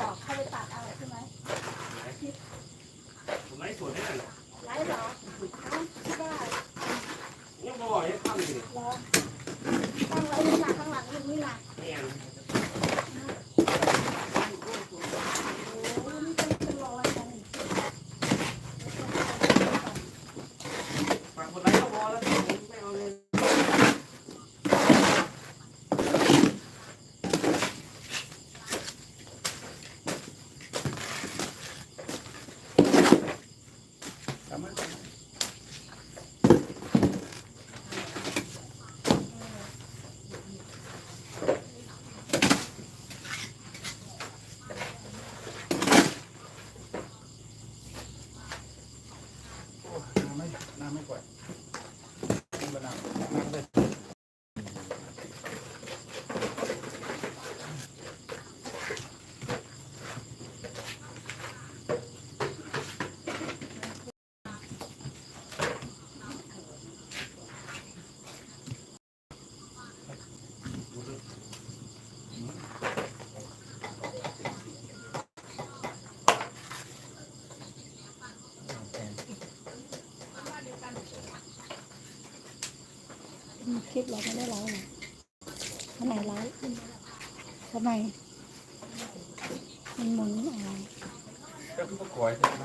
บอกเข้าไปตัดเอาใช่ไหมผมไม่สวนให้หน่อยไลฟ์เหรอเอ้าไม่ได้ยังบ่อยให้ทำอยู่เหรอตั้งไว้นี่นะข้างหลังนี่นะเนี่ย โอ้นี่เป็นเป็นร้อยนะนี่ ฝากคนไลค์ก็พอแล้วไม่เอาเลย น้ำไม่น้ำไม่ กว่าน้ คลิปเราไม่ได้ไลฟ์นะทำไมไลฟ์ทำไมมันหมุนอะไรก็คือก็กล้วยใช่ไหม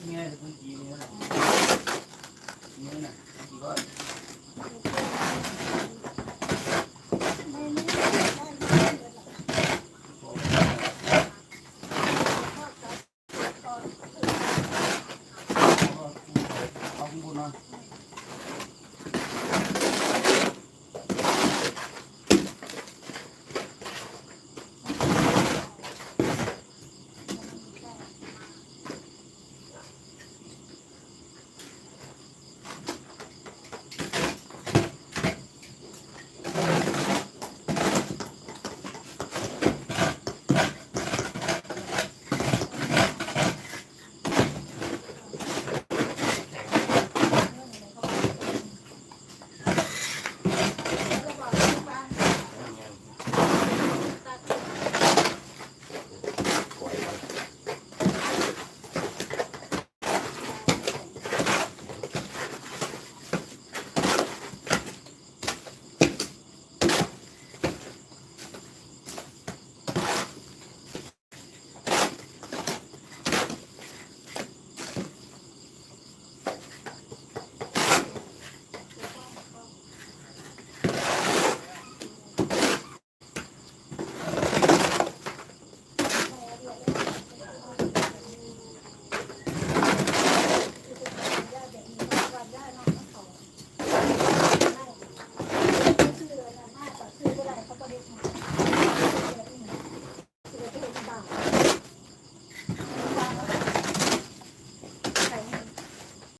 นี่ไงเมื่อกี้นี่นะนี่ น